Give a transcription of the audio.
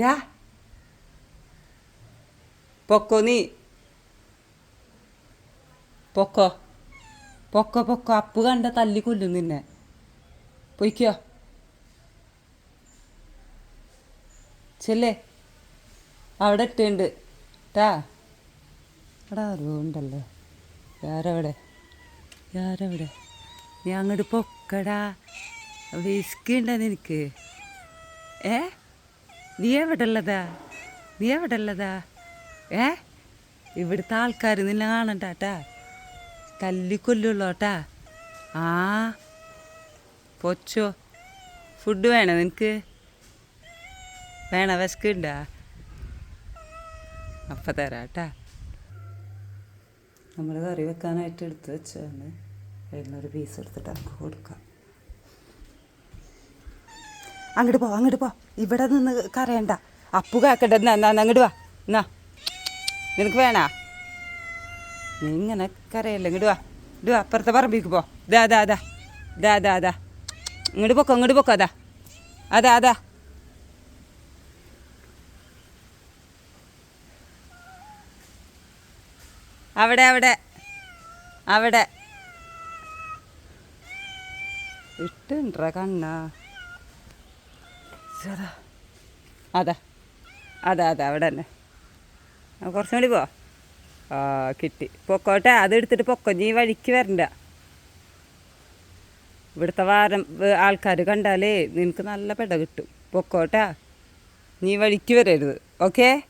ഡാ പൊക്കോ നീ. പൊക്കോ. പൊക്കോ പൊക്കോ. അപ്പ് കണ്ട തല്ലി കൊല്ലും നിന്നെ. പൊയ്ക്കോ. ചെല്ലേ. അവിടെ ഇട്ടുണ്ട്. ടാ. ആരോ ഉണ്ടല്ലോ. വേറെവിടെ വേറെവിടെ നീ അങ്ങോട്ട് പൊക്കടാ. വിസ്കി ഉണ്ടെന്ന് നിനക്ക്? ഏ? നീ എവിടെയുള്ളതാ? നീ എവിടെയുള്ളതാ? ഏ? ഇവിടുത്തെ ആൾക്കാർ നിന്നെ കാണണ്ടാട്ടാ തല്ലിക്കൊല്ലുള്ളോട്ടാ. ആ. പൊച്ചോ. ഫുഡ് വേണോ നിനക്ക്? വേണോ വിശക്കുണ്ടാ? അപ്പം തരാട്ടാ. നമ്മൾ കറി വെക്കാനായിട്ട് എടുത്ത് വെച്ചാണ് എഴുന്നൂറ് പീസ് എടുത്തിട്ട് നമുക്ക് കൊടുക്കാം. അങ്ങോട്ട് പോ അങ്ങോട്ട് പോ. ഇവിടെ നിന്ന് കരയണ്ട. അപ്പു കാക്കട്ടെ എന്നാ എന്നാ അങ്ങോട്ട് വാ. എന്നാ. നിനക്ക് വേണാ? നീ ഇങ്ങനെ കരയല്ല ഇങ്ങോട്ട് വാ. ഇങ്ങോട്ട് വാ അപ്പുറത്തെ പറമ്പിക്ക് പോ. ദാ ദാ ദാ. ദാ ദാ ദാ. ഇങ്ങോട്ട് പൊക്കോ ഇങ്ങോട്ട് പൊക്കോ അതാ അതാ അതാ അവിടെ അവിടെ. അവിടെ. ഇട്ടുണ്ടാ കണ്ണ. അതാ. അതാ. അതാ അവിടെ തന്നെ. കുറച്ചും കൂടി പോ. ആ കിട്ടി. പൊക്കോട്ടെ അത് എടുത്തിട്ട് പൊക്കോ. നീ വഴിക്ക് വരണ്ട. ഇവിടുത്തെ വാരം ആൾക്കാർ കണ്ടാലേ നിനക്ക് നല്ല പെട കിട്ടും. പൊക്കോട്ടാ. നീ വഴിക്ക് വരരുത്. ഓക്കേ?